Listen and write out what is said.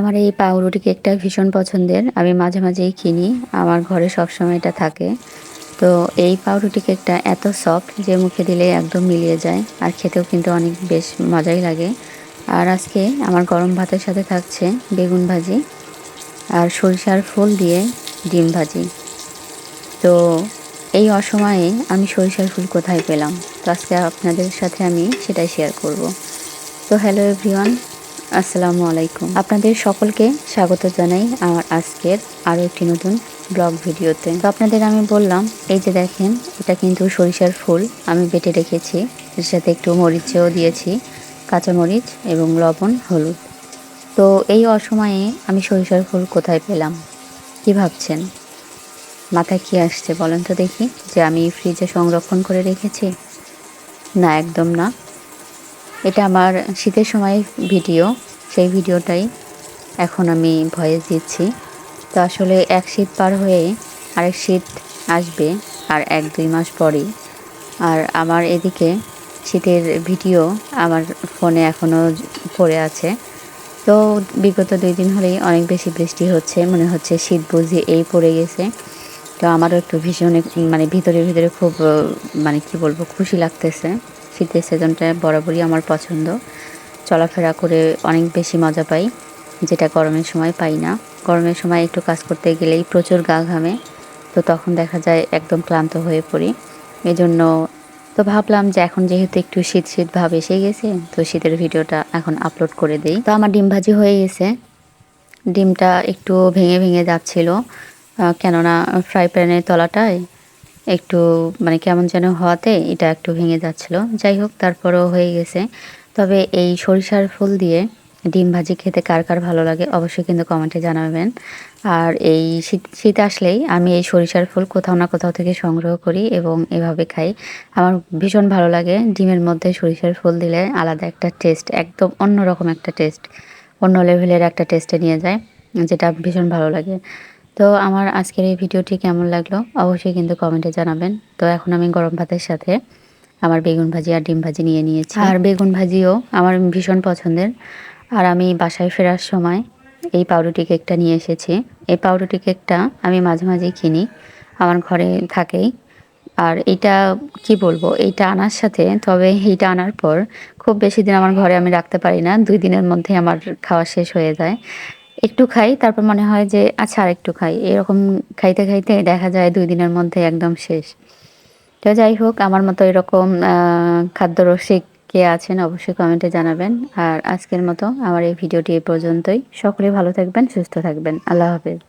আমার এই পাউরুটি কেকটা ভীষণ পছন্দের। আমি মাঝে মাঝেই কিনি, আমার ঘরে সবসময় এটা থাকে। তো এই পাউরুটি কেকটা এত সফট যে মুখে দিলে একদম মিলিয়ে যায়, আর খেতেও কিন্তু অনেক বেশ মজাই লাগে। আর আজকে আমার গরম ভাতের সাথে থাকছে বেগুন ভাজি আর সরিষার ফুল দিয়ে ডিম ভাজি। তো এই অসময়ে আমি সরিষার ফুল কোথায় পেলাম? তো আজকে আপনাদের সাথে আমি সেটাই শেয়ার করব। তো হ্যালো এভরিওয়ান আসসালামু আলাইকুম। আপনাদের সকলকে স্বাগত জানাই আমার আজকের আরও একটি নতুন ব্লগ ভিডিওতে। তো আপনাদের আমি বললাম, এই যে দেখেন, এটা কিন্তু সরিষার ফুল। আমি বেটে রেখেছি, এর সাথে একটু মরিচও দিয়েছি, কাঁচামরিচ এবং লবণ, হলুদ। তো এই অসময়ে আমি সরিষার ফুল কোথায় পেলাম? কি ভাবছেন? মাথায় কি আসছে বলেন তো দেখি, যে আমি ফ্রিজে সংরক্ষণ করে রেখেছি? না, একদম না। এটা আমার শীতের সময় ভিডিও, সেই ভিডিওটাই এখন আমি ভয়েস দিচ্ছি। তো আসলে এক শীত পার হয়ে আরেক শীত আসবে আর এক দুই মাস পরেই। আর আমার এদিকে শীতের ভিডিও আমার ফোনে এখনও পড়ে আছে। তো বিগত দুই দিন হলেই অনেক বেশি বৃষ্টি হচ্ছে, মনে হচ্ছে শীত বুঝি এই পড়ে গেছে। তো আমারও একটু ভীষণ মানে ভিতরে ভিতরে খুব মানে কি বলব, খুশি লাগতেছে। শীতের সিজনটা বরাবরই আমার পছন্দ। চলাফেরা করে অনেক বেশি মজা পাই, যেটা গরমের সময় পাই না। গরমের সময় একটু কাজ করতে গেলেই প্রচুর গা ঘামে, তো তখন দেখা যায় একদম ক্লান্ত হয়ে পড়ি। এজন্য তো ভাবলাম যে এখন যেহেতু একটু শীত শীত ভাব এসে গেছে, তো শীতের ভিডিওটা এখন আপলোড করে দেই। তো আমার ডিম ভাজি হয়ে গেছে। ডিমটা একটু ভেঙে ভেঙে যাচ্ছিল কেননা ফ্রাই প্যানের তলাটায় একটু মানে কেমন যেন হওয়াতে এটা একটু ভেঙে যাচ্ছিল। যাই হোক, তারপরও হয়ে গেছে। তবে এই সরিষার ফুল দিয়ে ডিম ভাজি খেতে কার কার ভালো লাগে অবশ্যই কিন্তু কমেন্টে জানাবেন। আর এই শীত শীত আসলেই আমি এই সরিষার ফুল কোথাও না কোথাও থেকে সংগ্রহ করি এবং এভাবে খাই। আমার ভীষণ ভালো লাগে ডিমের মধ্যে সরিষার ফুল দিলে আলাদা একটা টেস্ট, একদম অন্যরকম একটা টেস্ট, অন্য লেভেলের একটা টেস্টে নিয়ে যায়, যেটা ভীষণ ভালো লাগে। তো আমার আজকের এই ভিডিওটি কেমন লাগল অবশ্যই কিন্তু কমেন্টে জানাবেন। তো এখন আমি গরম ভাতের সাথে আমার বেগুন ভাজি আর ডিম ভাজি নিয়ে নিয়েছি। আর বেগুন ভাজিও আমার ভীষণ পছন্দের। আর আমি বাসায় ফেরার সময় এই পাউরুটি কেকটা নিয়ে এসেছি। এই পাউরুটি কেকটা আমি মাঝে মাঝেই কিনি আমার ঘরে থাকেই। আর এটা কি বলব এইটা আনার সাথে তবে এইটা আনার পর খুব বেশি দিন আমার ঘরে আমি রাখতে পারি না। দুই দিনের মধ্যে আমার খাওয়া শেষ হয়ে যায়। একটু খাই, তারপর মনে হয় যে আচ্ছা আর একটু খাই। এরকম খাইতে খাইতে দেখা যায় দুই দিনের মধ্যে একদম শেষ। তো যাই হোক, আমার মতো এরকম খাদ্যরসিক কে আছেন অবশ্যই কমেন্টে জানাবেন। আর আজকের মতো আমার এই ভিডিওটি এ পর্যন্তই। সকলে ভালো থাকবেন, সুস্থ থাকবেন। আল্লাহ হাফেজ।